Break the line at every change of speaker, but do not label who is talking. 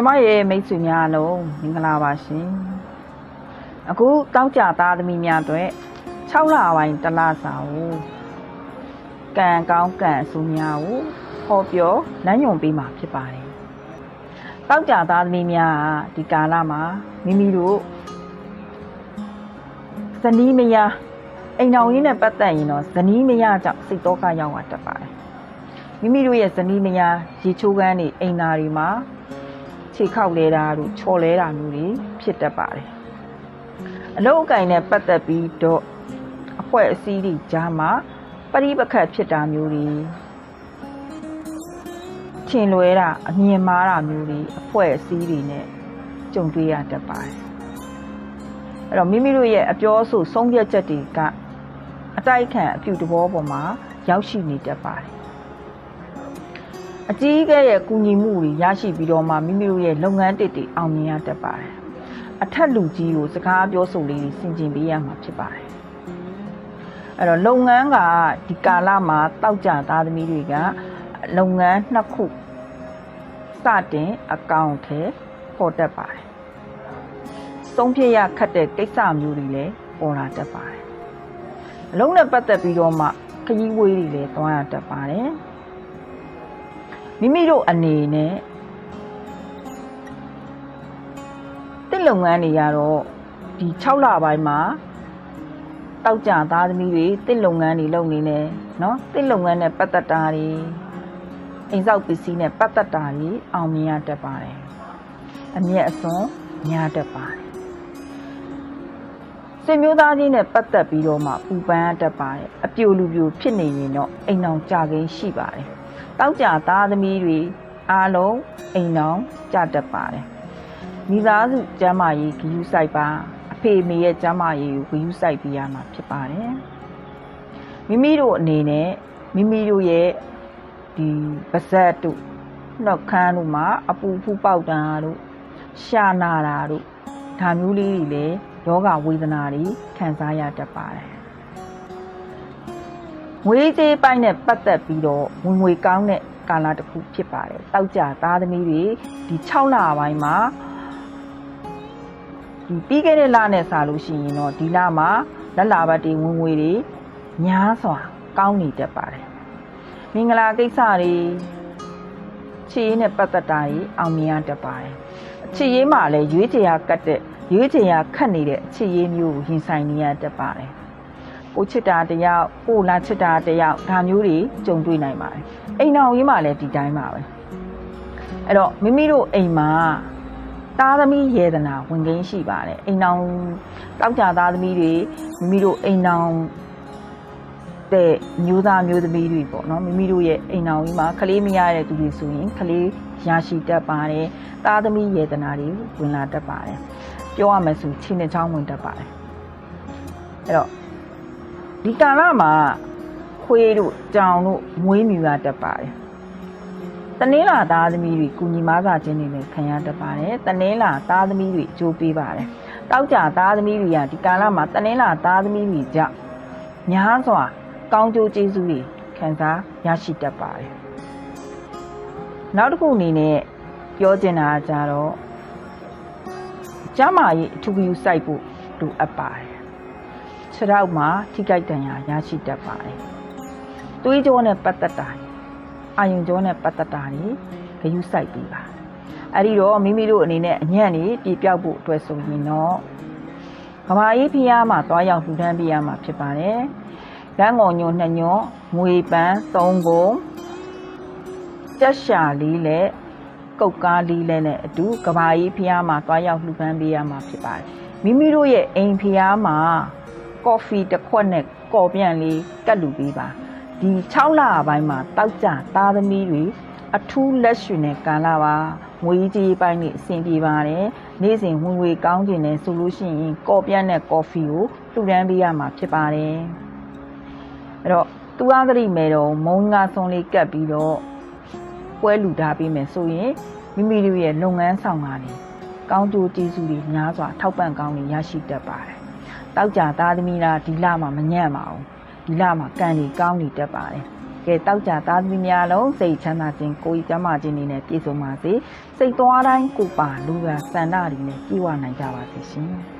ကျမရဲ့မိတ်ဆွေများအလုံးမင်္ဂလာပါရှင်အခုတောက်ကြသားသမီးများအတွက်6လပိုင်းတစ်လစာကိုကံကောင်းကံအဆူများကိုဟောပြောလမ်းညွှန်ပေးမှာဖြစ်ပါတယ်တောက်ကြသားသမီးများကဒီကာလမှာမိမိတို့ဇနီးမယားအိမ်တော်ရင်းနဲ့ပတ်သက်ရင်တော့ဇနီးမယားကြောင့်စိတ်တော့ကရောက်မှာတက်ပါတယ်မိမိတို့ရဲ့ဇနီးမယားရေချိုးကန်းတွေအိမ်သားတွေမှာ ခြေခောက်လဲတာတို့ချော်လဲတာမျိုးတွေဖြစ်တတ်ပါတယ်အလုတ်အကင်နဲ့ပတ်သက်ပြီးတော့အဖွဲ့အစည်းတွေကြားမှာပရိပခတ်ဖြစ်တာမျိုးတွေချင်လွဲတာအမြင်မှားတာမျိုးတွေအဖွဲ့အစည်းတွေနဲ့ကြုံတွေ့ရတတ်ပါတယ်အဲ့တော့မိမိတို့ရဲ့အပြောအဆိုဆုံးဖြတ်ချက်တွေကအတိုက်ခံအပြုတဘောပေါ်မှာရောက်ရှိနေတတ်ပါတယ် အကြီးအကဲရဲ့ကူညီမှုတွေရရှိပြီးတော့မှမိမိတို့ရဲ့လုပ်ငန်းတစ်တွေအောင်မြင်ရတတ်ပါတယ်။အထက်လူကြီးကိုစကားပြောဆိုလေးတွေဆင်ခြင်ပေးရမှာဖြစ်ပါတယ်။အဲ့တော့လုပ်ငန်းကဒီကာလမှာတောက်ကြသားသမီးတွေကလုပ်ငန်းနှစ်ခုစတင်အကောင့်ထဲပေါ်တတ်ပါတယ်။သုံးဖြည့်ရခတ်တဲ့ကိစ္စမျိုးတွေလည်းပေါ်လာတတ်ပါတယ်။အလုံးနဲ့ပတ်သက်ပြီးတော့မှခရီးဝေးတွေလည်းတွားရတတ်ပါတယ်။ မိမိတို့အနေနဲ့တစ်လုပ်ငန်းတွေကတော့ဒီ6လပိုင်းမှာတောက်ကြသားသမီးတွေတစ်လုပ်ငန်းတွေလုပ်နေတယ်နော်တစ်လုပ်ငန်းနဲ့ပတ်သက်တာတွေအိမ်ဆောက်ပစ္စည်းနဲ့ပတ်သက်တာတွေအောင်မြင်ရတတ်ပါတယ်အမျက်အစွန်းများတတ်ပါတယ်စင်မျိုးသားချင်းနဲ့ပတ်သက်ပြီးတော့မှပူပန်တတ်ပါတယ်အပြိုလူပြိုဖြစ်နေရင်တော့အိမ်အောင်ကြခင်ရှိပါတယ် တောက်ကြသားသမီးတွေအားလုံးအိမ်အောင်ကြတတ်ပါတယ်မိသားစုကျမ်းမာရေးဂရုစိုက်ပါအဖေမေရဲ့ကျမ်းမာရေးကိုဂရုစိုက်ပေးရမှာဖြစ်ပါတယ်မိမိတို့အနေနဲ့မိမိတို့ရဲ့ဒီပါဇက်တို့နှောက်ခမ်းတို့မှာအပူဖူးပေါက်တာတို့ရှာနာတာတို့ဒါမျိုးလေးတွေလည်းယောဂဝေဒနာတွေခံစားရတတ်ပါတယ် ငွေကြေးပိုင်းနဲ့ပတ်သက်ပြီးတော့ဝင်ငွေကောင်းတဲ့ကာလတစ်ခုဖြစ်ပါတယ်။တောက်ကြသားသမီးတွေဒီ6လပိုင်းမှာဒီပြီးခဲ့တဲ့လနဲ့စာလို့ရှိရင်တော့ဒီလမှာလက်လာဘတ်တွေဝင်ငွေတွေများစွာကောင်းနေတတ်ပါတယ်။မင်္ဂလာကိစ္စတွေခြေရင်းနဲ့ပတ်သက်တာတွေအောင်မြင်ရတတ်ပါတယ်။ခြေရင်းမှာလည်းရွေးချယ်ရကတ်တဲ့ရွေးချယ်ရခတ်နေတဲ့ခြေရင်းမျိုးကိုရင်ဆိုင်နေရတတ်ပါတယ်။ ကိုချစ်တာတယောက်ကိုလာချစ်တာတယောက်ဒါမျိုးတွေကြုံတွေ့နိုင်ပါတယ်အိမ်တော်ကြီးမှလည်းဒီတိုင်းပါပဲအဲ့တော့မိမိတို့အိမ်မှာသားသမီးရေဒနာဝင်ကင်းရှိပါတယ်အိမ်တော်တောက်ကြသားသမီးတွေမိမိတို့အိမ်တော်တဲ့မျိုးသားမျိုးသမီးတွေပေါ့နော်မိမိတို့ရဲ့အိမ်တော်ကြီးမှာကလေးမရတဲ့သူတွေဆိုရင်ကလေးရရှိတတ်ပါတယ်သားသမီးရေဒနာတွေဝင်လာတတ်ပါတယ်ပြောရမယ်ဆိုချင်းနဲ့ချောင်းဝင်တတ်ပါတယ်အဲ့တော့ ဒီကာလမှာခွေးတို့ကြောင်တို့မွေးမြူရတတ်ပါတယ်တနင်္လာသားသမီးတွေကုညီမားစာချင်းတွေလည်းခံရတတ်ပါတယ်တနင်္လာသားသမီးတွေကြိုးပေးပါတယ်တောက်ကြသားသမီးတွေကဒီကာလမှာတနင်္လာသားသမီးတွေကြောင့်များစွာ ကောင်းကျိုးကျေးဇူးတွေခံစားရရှိတတ်ပါတယ်နောက်တစ်ခုအနေနဲ့ပြောချင်တာကကြတော့ကျမကြီးအထူးဂရုစိုက်ဖို့လိုအပ်ပါတယ် ခြေထောက်မှာထိခိုက်ဒဏ်ရာရရှိတတ်ပါတယ်။သွေးကြောနဲ့ပတ်သက်တာအာယုံကြောနဲ့ပတ်သက်တာတွေဂရုစိုက်ပြီးပါ။အဲဒီတော့မိမိတို့အနေနဲ့အညံ့နေပြေပြောက်ဖို့အတွက်ဆိုရင်တော့ကဘာကြီးဖျားမှာသွားရောက်လှူဒန်းပေးရမှာဖြစ်ပါတယ်။လမ်းငုံညွန်နှစ်ညွန်ငွေပန်း၃ကုန်ကြက်ရှာလေးနဲ့ကုတ်ကားလေးလည်းနဲ့အတူကဘာကြီးဖျားမှာသွားရောက်လှူဒန်းပေးရမှာဖြစ်ပါတယ်။မိမိတို့ရဲ့အိမ်ဖျားမှာ ကော်ဖီတစ်ခွက်နဲ့ကော်ပြန်လေးကတ်လူပေးပါဒီ6လပိုင်းမှာတောက်ကြသားသမီးတွေအထူးလက်ရှင်နဲ့ကန်လာပါငွေကြီးပိုင်းနေအဆင်ပြေပါတယ်နေ့စဉ်ဝင်ငွေကောင်းကျင်နေဆိုလို့ရှိရင်ကော်ပြန်နဲ့ကော်ဖီကိုလှူဒန်းပေးရမှာဖြစ်ပါတယ်အဲ့တော့သူအားသတိမဲ့တော့မုံငါဆုံးလေးကတ်ပြီးတော့ပွဲလူထားပေးမယ်ဆိုရင်မိမိတို့ရဲ့လုပ်ငန်းဆောင်တာတွေကောင်းကျိုးကျေးဇူးတွေများစွာထောက်ပံ့ကောင်းတွေရရှိတတ်ပါတယ် တောက်ကြသားသမီးလားဒီလမှာမညံ့ပါဘူးဒီလမှာကံတွေကောင်းနေတတ်ပါတယ်ကဲတောက်ကြသားသမီးများလုံးစိတ်ချမ်းသာခြင်းကိုယ်ဤကျမ်းမာခြင်းတွေနဲ့ပြည့်စုံပါစေစိတ်သွားတိုင်းကိုယ်ပါလူကစန္ဒတွေနဲ့ပြည့်ဝနိုင်ကြပါစေရှင်